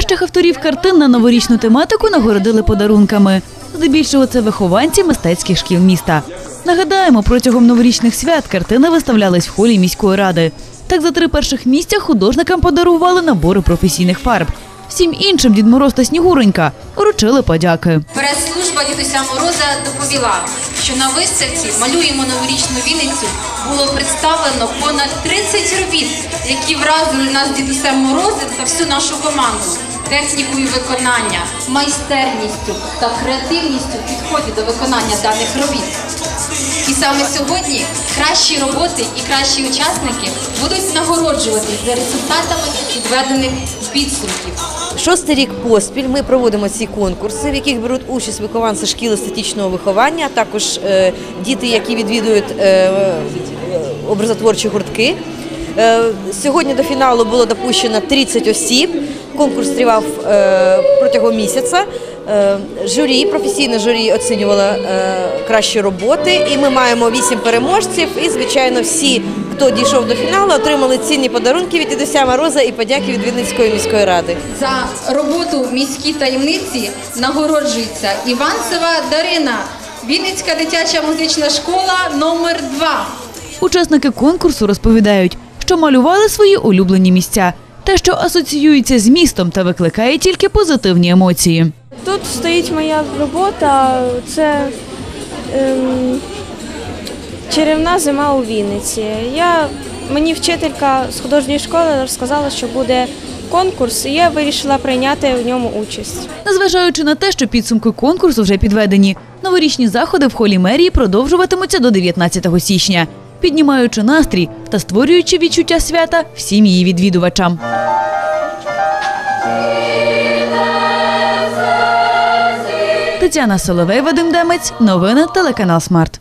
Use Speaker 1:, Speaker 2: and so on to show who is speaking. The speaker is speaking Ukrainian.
Speaker 1: Кращих авторів картин на новорічну тематику нагородили подарунками. Здебільшого це вихованці мистецьких шкіл міста. Нагадаємо, протягом новорічних свят картини виставлялись в холі міської ради. Так за три перших місця художникам подарували набори професійних фарб. Всім іншим Дід Мороз та Снігуренька вручили подяки.
Speaker 2: Прес-служба дідуся Мороза доповіла, що на виставці малюємо новорічну Вінницю було представлено понад 30 робіт, які вразили нас дідусем Морозом та всю нашу команду технікою виконання, майстерністю та креативністю в підході до виконання даних робіт. І саме сьогодні кращі роботи і кращі учасники будуть нагороджуватись за результатами підведених підсумків.
Speaker 3: Шостий рік поспіль ми проводимо ці конкурси, в яких беруть участь вихованці шкіл естетичного виховання, а також е, діти, які відвідують е, образотворчі гуртки. Е, сьогодні до фіналу було допущено 30 осіб. Конкурс тривав протягом місяця. Журі, професійне журі оцінювало кращі роботи, і ми маємо 8 переможців. І, звичайно, всі, хто дійшов до фіналу, отримали цінні подарунки від дідуся Мороза і подяки від Вінницької міської ради.
Speaker 2: За роботу в міській таємниці нагороджується Іванцева Дарина, Вінницька дитяча музична школа номер 2
Speaker 1: Учасники конкурсу розповідають, що малювали свої улюблені місця, те, що асоціюється з містом та викликає тільки позитивні емоції.
Speaker 4: Тут стоїть моя робота. Це ем, чарівна зима у Вінниці. Я, мені вчителька з художньої школи розказала, що буде конкурс, і я вирішила прийняти в ньому участь.
Speaker 1: Незважаючи на те, що підсумки конкурсу вже підведені, новорічні заходи в холі мерії продовжуватимуться до 19 січня, піднімаючи настрій та створюючи відчуття свята всім її відвідувачам. Тетяна Соловей, Вадим Демець, новини телеканал Смарт.